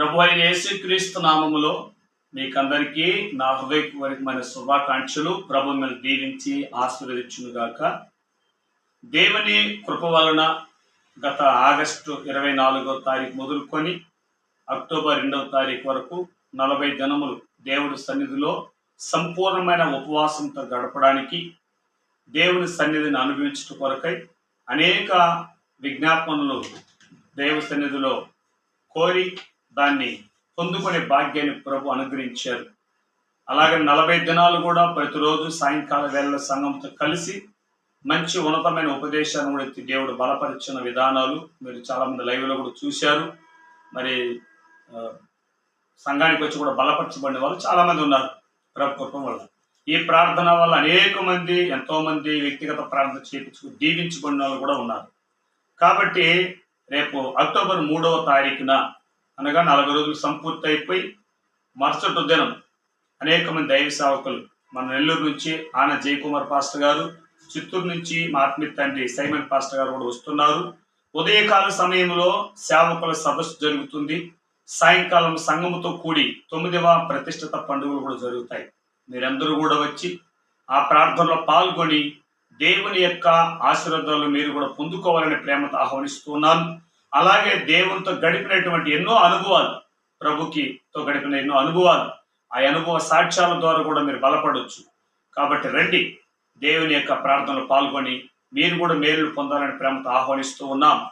ప్రభు అయిన యేసుక్రీస్తు నామములో మీకందరికీ నా హృదయపూర్వకమైన శుభాకాంక్షలు. ప్రభు మిమ్మల్ని దీవించి ఆశీర్వదించునుగాక. దేవుని కృప వలన గత ఆగస్టు ఇరవై నాలుగో తారీఖు మొదలుకొని అక్టోబర్ రెండవ తారీఖు వరకు నలభై దినములు దేవుడి సన్నిధిలో సంపూర్ణమైన ఉపవాసంతో గడపడానికి దేవుని సన్నిధిని అనుభవించడం కొరకై అనేక విజ్ఞాపనలు దేవు సన్నిధిలో కోరి దాన్ని పొందుకునే భాగ్యాన్ని ప్రభు అనుగ్రహించారు. అలాగే నలభై దినాలు కూడా ప్రతిరోజు సాయంకాల వేళ సంఘంతో కలిసి మంచి ఉన్నతమైన ఉపదేశాన్ని కూడా దేవుడు బలపరిచిన విధానాలు మీరు చాలామంది లైవ్లో కూడా చూశారు. మరి సంఘానికి వచ్చి కూడా బలపరచబడిన వాళ్ళు చాలామంది ఉన్నారు ప్రభు కృప వల్ల. ఈ ప్రార్థన వల్ల అనేక మంది ఎంతోమంది వ్యక్తిగత ప్రార్థన చేయించుకు దీవించబడిన వాళ్ళు కూడా ఉన్నారు. కాబట్టి రేపు అక్టోబర్ మూడవ తారీఖున అనగా నలభై రోజులు సంపూర్తి అయిపోయి మరుసటి దినం అనేక మంది దైవ సేవకులు మన నెల్లూరు నుంచి ఆన జయకుమార్ పాస్టర్ గారు చిత్తూరు నుంచి మా ఆత్మీయ తండ్రి సైమన్ పాస్టర్ గారు కూడా వస్తున్నారు. ఉదయకాల సమయంలో సేవకుల సదస్సు జరుగుతుంది. సాయంకాలం సంఘముతో కూడి తొమ్మిదవ ప్రతిష్ఠిత పండుగలు కూడా జరుగుతాయి. మీరందరూ కూడా వచ్చి ఆ ప్రార్థనలో పాల్గొని దేవుని యొక్క ఆశీర్వాదాలు మీరు కూడా పొందుకోవాలని ప్రేమతో ఆహ్వానిస్తున్నాను అలాగే దేవునితో గడిపినటువంటి ఎన్నో అనుభవాలు ప్రభుకితో గడిపిన ఎన్నో అనుభవాలు ఆ అనుభవ సాక్ష్యాల ద్వారా కూడా మీరు బలపడవచ్చు కాబట్టి రండి దేవుని యొక్క ప్రార్థనలో పాల్గొని మీరు కూడా మేలు పొందాలని ప్రేమతో ఆహ్వానిస్తూ ఉన్నాం.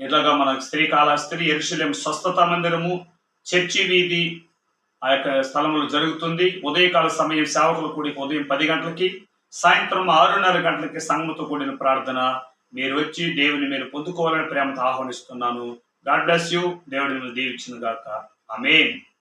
ఇలాగా మన శ్రీకాళహస్తి ఎరుశలేం స్వస్థత మందిరము చర్చి వీధి ఆ యొక్క స్థలంలో జరుగుతుంది. ఉదయకాల సమయం సేవకులు కూడి ఉదయం పది గంటలకి సాయంత్రం ఆరున్నర గంటలకి సంగమతో కూడిన ప్రార్థన మీరు వచ్చి దేవుని మీరు పొందుకోవాలని ప్రేమతో ఆహ్వానిస్తున్నాను. గాడ్ బ్లెస్ యూ దేవుడిని దీవించిన గాక ఆమె